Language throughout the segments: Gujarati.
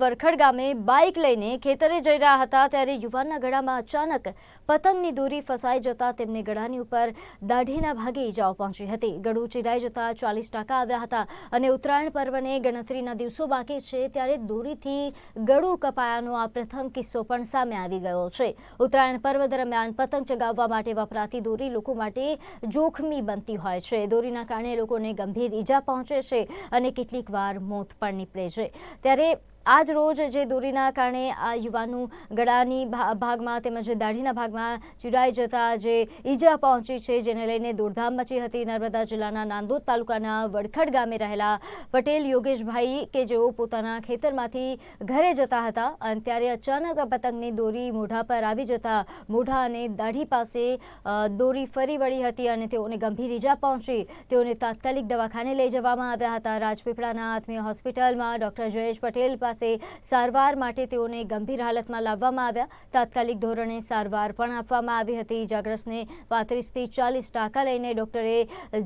વરખડ ગામે બાઇક લઈને ખેતરે જઈ રહ્યા હતા ત્યારે યુવાનના ગળામાં અચાનક પતંગની દોરી ફસાઈ જતા તેમને ગળાની ઉપર દાઢીના ભાગે ઈજાઓ પહોંચી હતી. ગળું ચીરાઈ જતા ચાલીસ ટકા આવ્યા હતા અને ઉત્તરાયણ પર્વને ગણતરીના દિવસો બાકી છે ત્યારે દોરીથી ગળું કપાયાનો આ પ્રથમ કિસ્સો પણ સામે આવી ગયો છે. ઉત્તરાયણ પર્વ દરમિયાન પતંગ ચગાવવા માટે વપરાતી દોરી લોકો માટે જોખમી બનતી હોય છે. દોરીના કારણે લોકોને ગંભીર ઈજા પહોંચે છે અને કેટલીક વાર મોત પણ નીપડે છે. ત્યારે આજ રોજ જે દોરીના કારણે આ યુવાનનું ગળાની ભાગમાં તેમજ દાઢીના ભાગમાં ચીડાઈ જતા જે ઈજા પહોંચી છે, જેને લઈને દોડધામ મચી હતી. નર્મદા જિલ્લાના નાંદોદ તાલુકાના વડખડ ગામે રહેલા પટેલ યોગેશભાઈ કે જેઓ પોતાના ખેતરમાંથી ઘરે જતા હતા અને ત્યારે અચાનક પતંગની દોરી મોઢા પર આવી જતા મોઢા અને દાઢી પાસે દોરી ફરી વળી હતી અને તેઓને ગંભીર ઈજા પહોંચી. તેઓને તાત્કાલિક દવાખાને લઈ જવામાં આવ્યા હતા. રાજપીપળાના આત્મીય હોસ્પિટલમાં ડોક્ટર જયેશ પટેલ પાસે સારવાર માટે તેઓને ગંભીર હાલતમાં લાવવામાં આવ્યા. તાત્કાલિક ધોરણે સારવાર પણ આપવામાં આવી હતી. ઇજાગ્રસ્તને પાંત્રીસથી ચાલીસ ટાંકા લઈને ડોક્ટરે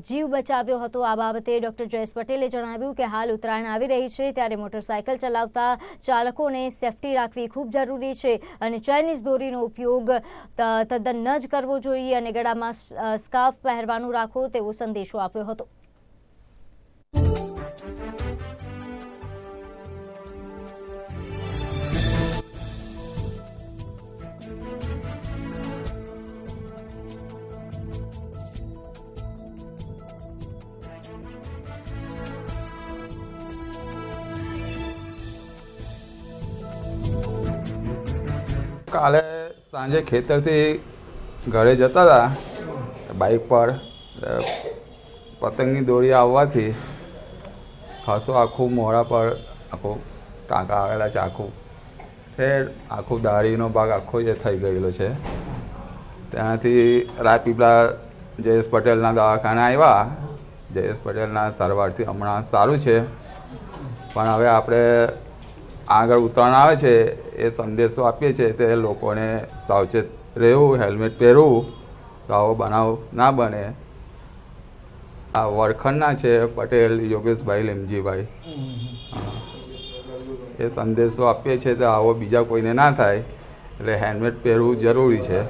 જીવ બચાવ્યો હતો. આ બાબતે ડોક્ટર જયેશ પટેલે જણાવ્યું કે હાલ ઉત્તરાયણ આવી રહી છે ત્યારે મોટરસાયકલ ચલાવતા ચાલકોને સેફટી રાખવી ખૂબ જરૂરી છે અને ચાઇનીઝ દોરીનો ઉપયોગ તદ્દન ન જ કરવો જોઈએ અને ગળામાં સ્કાર્ફ પહેરવાનું રાખો તેવો સંદેશો આપ્યો હતો. કાલે સાંજે ખેતરથી ઘરે જતા હતા બાઇક પર પતંગની દોરી આવવાથી ખાસો આખું મોડા પર આખું ટાંકા આવેલા છે, આખું ફેર આખું દાઢીનો ભાગ આખો જે થઈ ગયેલો છે. ત્યાંથી રાજપીપળા જયેશ પટેલના દવાખાને આવ્યા જયેશ પટેલના સારવારથી હમણાં સારું છે. પણ હવે આપણે આગળ ઉત્તરાયણ આવે છે, એ સંદેશો આપીએ છીએ, તે લોકોને સાવચેત રહેવું, હેલ્મેટ પહેરવું તો આવો બનાવ ના બને. આ વરખંડના છે પટેલ, યોગેશભાઈ, લીમજીભાઈ. એ સંદેશો આપીએ છીએ, તો આવો બીજા કોઈને ના થાય, એટલે હેલ્મેટ પહેરવું જરૂરી છે.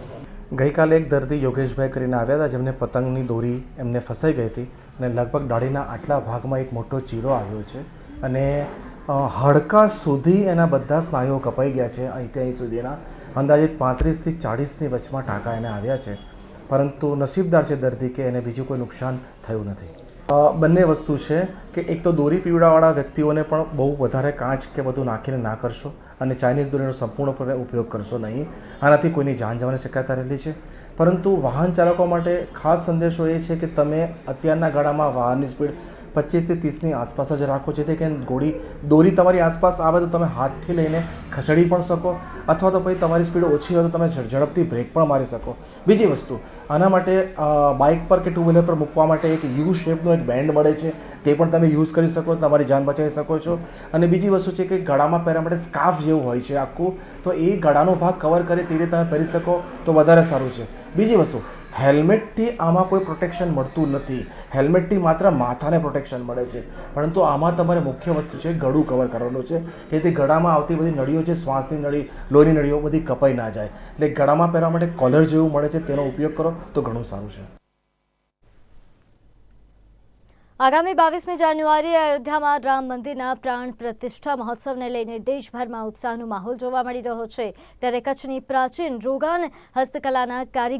ગઈકાલે એક દર્દી યોગેશભાઈ કરીને આવ્યા હતા, જેમને પતંગની દોરી એમને ફસાઈ ગઈ હતી અને લગભગ દાઢીના આટલા ભાગમાં એક મોટો ચીરો આવ્યો છે. અને હાડકા સુધી એના બધા સ્નાયુઓ કપાઈ ગયા છે અહીંથી અહીં સુધીના. અંદાજે પાંત્રીસથી ચાળીસની વચમાં ટાંકા એને આવ્યા છે. પરંતુ નસીબદાર છે દર્દી કે એને બીજું કોઈ નુકસાન થયું નથી. બંને વસ્તુ છે કે એક તો દોરી પીવડાવાળા વ્યક્તિઓને પણ બહુ વધારે કાચ કે બધું નાખીને ના કરશો અને ચાઇનીઝ દોરીનો સંપૂર્ણપણે ઉપયોગ કરશો નહીં. આનાથી કોઈની જાન જવાની શક્યતા રહેલી છે. પરંતુ વાહન ચાલકો માટે ખાસ સંદેશો એ છે કે તમે અત્યારના ગાળામાં વાહનની સ્પીડ પચીસથી ત્રીસની આસપાસ જ રાખો, જેથી કે ગોળી દોરી તમારી આસપાસ આવે તો તમે હાથથી લઈને ખસેડી પણ શકો, અથવા તો પછી તમારી સ્પીડ ઓછી હોય તો તમે ઝડ- ઝડપથી બ્રેક પણ મારી શકો. બીજી વસ્તુ, આના માટે બાઇક પર કે ટુ વ્હીલર પર મૂકવા માટે એક યુ શેપનો એક બેન્ડ મળે છે, તે પણ તમે યુઝ કરી શકો, તમારી જાન બચાવી શકો છો. અને બીજી વસ્તુ છે કે ગળામાં પહેરવા માટે સ્કાર્ફ જેવું હોય છે આખું, તો એ ગળાનો ભાગ કવર કરે તે રીતે તમે પહેરી શકો, તો વધારે સારું છે. બીજી વસ્તુ, હેલ્મેટથી આમાં કોઈ પ્રોટેક્શન મળતું નથી. હેલ્મેટથી માત્ર માથાને પ્રોટેક્શન મળે છે. પરંતુ આમાં તમારે મુખ્ય વસ્તુ છે ગળું કવર કરવાનું છે. તે ગળામાં આવતી બધી નળીઓ છે, શ્વાસની નળી, લોહીની નળીઓ બધી કપાઈ ના જાય. એટલે ગળામાં પહેરવા માટે કોલર જેવું મળે છે, તેનો ઉપયોગ કરો તો ઘણું સારું છે. આગામી બાવીસમી જાન્યુઆરીએ અયોધ્યામાં રામ મંદિરના પ્રાણ પ્રતિષ્ઠા મહોત્સવને લઈને દેશભરમાં ઉત્સાહનો માહોલ જોવા મળી રહ્યો છે. ત્યારે કચ્છની પ્રાચીન રોગાન હસ્તકલાના કારીગર